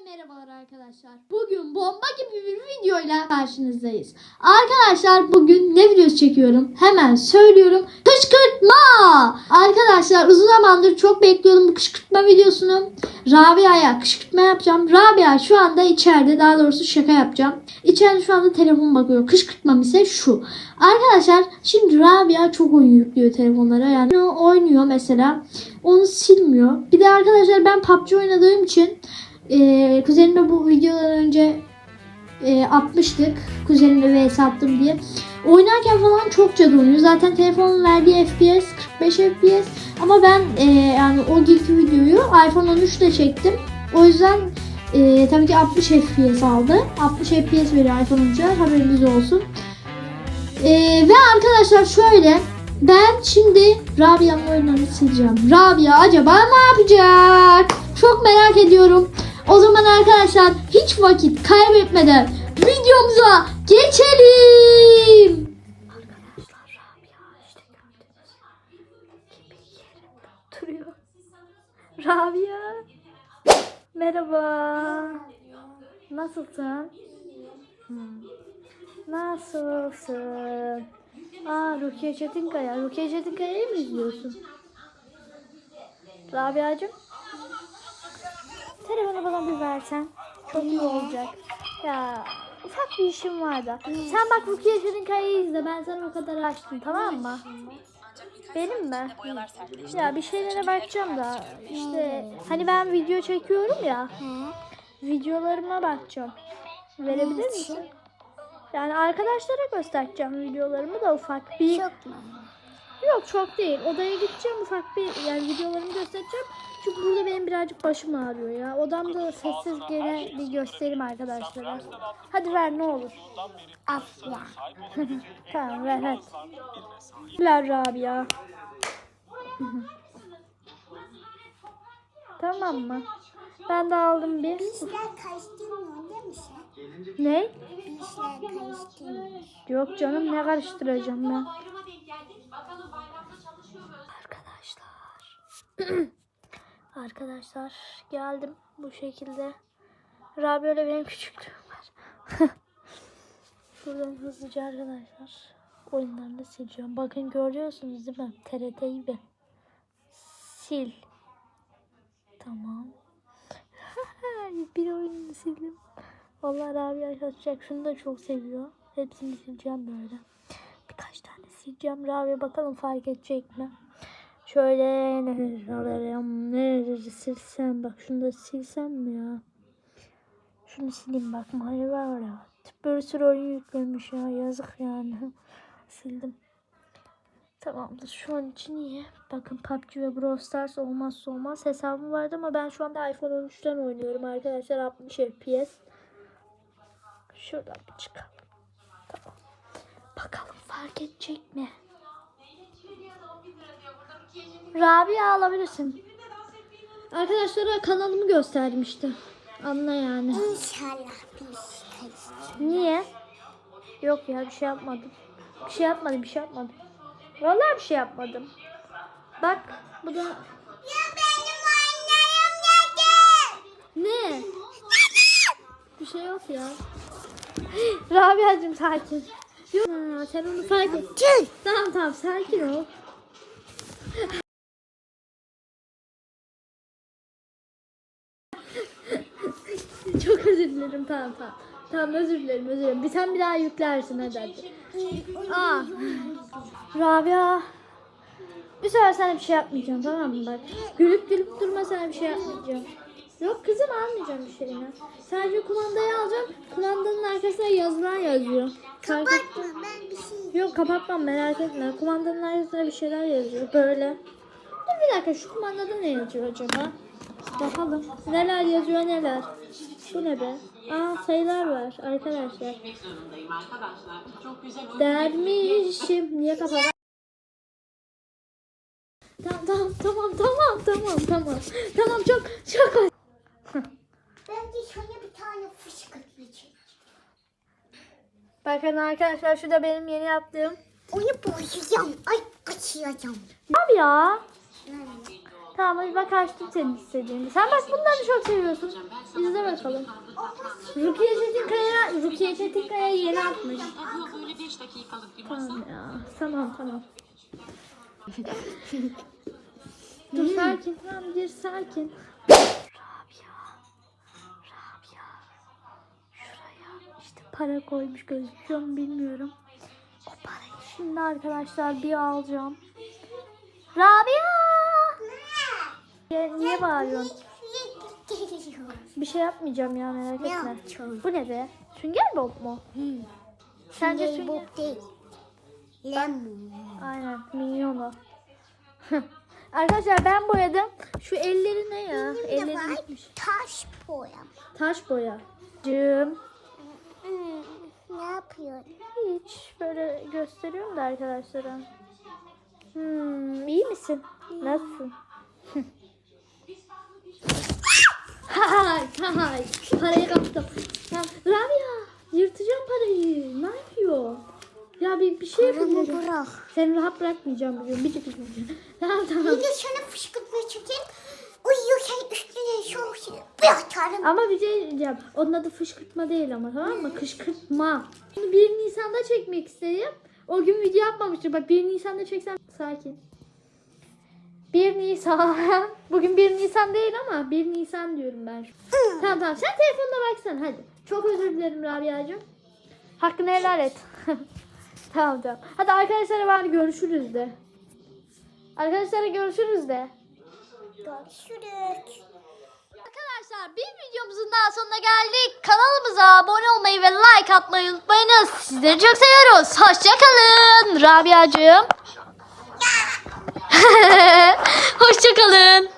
merhabalar arkadaşlar. Bugün bomba gibi bir videoyla karşınızdayız. Arkadaşlar bugün ne videosu çekiyorum? Hemen söylüyorum. Kışkırtma! Arkadaşlar uzun zamandır çok bekliyordum bu kışkırtma videosunu. Rabia'ya kışkırtma yapacağım. Rabia şu anda içeride daha doğrusu şaka yapacağım. İçeride şu anda telefon bakıyor. Kışkırtmam ise şu. Arkadaşlar şimdi Rabia çok oyun yüklüyor telefonlara. Yani oynuyor mesela. Onu silmiyor. Bir de arkadaşlar ben PUBG oynadığım için e, kuzenimle bu videodan önce e, atmıştık. Kuzenimle vs attım diye. Oynarken falan çok cadı oynuyor. Zaten telefonun verdiği FPS 45 FPS. Ama ben e, yani o günkü videoyu iPhone 13 ile çektim. O yüzden e, tabii ki 60 FPS aldı. 60 FPS veriyor iPhone 13'e. Haberiniz olsun. E, ve arkadaşlar şöyle ben şimdi Rabia'nın oyunlarını sileceğim. Rabia acaba ne yapacak? Çok merak ediyorum. O zaman arkadaşlar hiç vakit kaybetmeden videomuza geçelim. Oturuyor. Rabia. Merhaba. Nasılsın? Hmm. Nasılsın? Aa Rukiye Çetinkaya. Rukiye Çetinkaya'yı mı izliyorsun? Rabia'cığım. Telefonu bana bir versen. Çok iyi olacak. Ya ufak bir işim var da. Sen bak Rukiye Çetinkaya'yı izle. Ben sana o kadar açtım tamam mı? Benim mi? Ya bir şeylere bakacağım da. İşte hani ben video çekiyorum ya. Videolarıma bakacağım. Verebilir misin? Yani arkadaşlara göstereceğim videolarımı da ufak bir. Çok? Yok çok değil. Odaya gideceğim ufak bir yani videolarımı göstereceğim. Çünkü burada benim birazcık başım ağrıyor ya. Odamda sessiz gene bir göstereyim arkadaşlara. Hadi ver ne olur. Afya. Tamam ver hadi. Ver Rabia. tamam mı? Ben de aldım bir. Bir karıştırmıyorsun değil mi sen? Ne? Bir karıştırmıyorsun. Yok canım ne karıştıracağım ben. Arkadaşlar. Geldim bu şekilde. Rabia ile benim küçüklüğüm var. Buradan hızlıca arkadaşlar oyunlarını sileceğim. Bakın görüyorsunuz değil mi? TRT gibi. Sil. Tamam. bir oyunu sildim. Vallahi Rabia açacak. Şunu da çok seviyor. Hepsini sileceğim böyle. Birkaç tane sileceğim. Rabia bakalım fark edecek mi? Şöyle nereleri alayım, nereleri silsem. Bak şunu da silsem mi ya? Şunu sileyim bak. Mavi var ya. Bir sürü oyun yüklemiş ya. Yazık yani. Sildim. Tamamdır. Şu an için iyi. Bakın PUBG ve Brawl Stars olmazsa olmaz. Hesabım vardı ama ben şu anda iPhone 13'ten oynuyorum arkadaşlar. 60 FPS. Şuradan bir çıkalım. Tamam. Bakalım fark edecek mi? Rabia alabilirsin. Arkadaşlara kanalımı gösterdim işte. Anla yani. İnşallah bir karıştırmıyorsun. Niye? Yok ya bir şey yapmadım. Bir şey yapmadım, bir şey yapmadım. Vallahi bir şey yapmadım. Bak bu da Ya benim annem nerede? ne? Bir şey yok ya. Rabia'cığım sakin. Yok ha, sen onu. Tüh. Tamam tamam sakin ol. Çok özür dilerim tamam tamam. Tamam özür dilerim özür dilerim. Bir sen bir daha yüklersin hadi hadi. Aa. Rabia. Bir sefer sana bir şey yapmayacağım tamam mı bak. Gülüp gülüp durma sana bir şey yapmayacağım. Yok kızım almayacağım bir şeyini. Sadece kumandayı alacağım. Kumandanın arkasına yazılar yazıyor. Bakma ben bir şey. Yok kapatmam merak etme. Kumandanın arkasında bir şeyler yazıyor böyle. Dur bir dakika şu kumandada ne yazıyor acaba? Bakalım. Neler yazıyor neler. Bu ne be? Aa sayılar var arkadaşlar. Dermişim. Niye kapat? Tamam tamam tamam tamam tamam tamam. Tamam çok çok az. Ben de sana bir tane fışkırtmayacağım. Bakın arkadaşlar şu da benim yeni yaptığım. Onu boyayacağım. Ay kaçıracağım. Abi ya. Nerede? Tamam bak açtım senin istediğini. Sen bak bunları çok seviyorsun. İzle bakalım. Rukiye Çetinkaya, Rukiye Çetinkaya yeni atmış. Ediyor böyle 5 dakikalık bir Tamam ya. Tamam tamam. Dur sakin tamam bir sakin. Rabia. Rabia. Şuraya işte para koymuş gözüküyor mu bilmiyorum. O parayı şimdi arkadaşlar bir alacağım. Rabia. Niye bağırıyorsun? Bir şey yapmayacağım ya merak Ne etme. yapacağım? Bu ne be? Sünger Bob mu? Sence sünger? bu değil. Lemon. Aynen minyonu. Arkadaşlar ben boyadım. Şu elleri ne ya? Benim de Elleri var gitmiş. taş boyam. Taş boya. Cım. Hmm, ne yapıyorsun? Hiç böyle gösteriyorum da arkadaşlara. Hmm, iyi misin? Nasılsın? Hay hay. Parayı kaptım. Tamam. Rabia yırtacağım parayı. Ne yapıyor? Ya bir, bir şey Paramı yapacağım. bırak. Seni rahat bırakmayacağım bugün. Bir dakika. Tamam tamam. Bir de sana fışkırtma çekeyim. Uyuyorken üstüne şu şey bir atarım. Ama bir şey diyeceğim. Onun adı fışkırtma değil ama tamam mı? Kışkırtma. Bunu 1 Nisan'da çekmek istedim. O gün video yapmamıştım. Bak 1 Nisan'da çeksem sakin. 1 Nisan. Bugün 1 Nisan değil ama 1 Nisan diyorum ben. tamam tamam. Sen telefonuna baksana hadi. Çok özür dilerim Rabia'cığım. Hakkını helal et. tamam tamam. Hadi arkadaşlara var görüşürüz de. Arkadaşlara görüşürüz de. Görüşürüz. Arkadaşlar bir videomuzun daha sonuna geldik. Kanalımıza abone olmayı ve like atmayı unutmayınız. Sizleri çok seviyoruz. Hoşçakalın. Rabia'cığım. Hoşçakalın.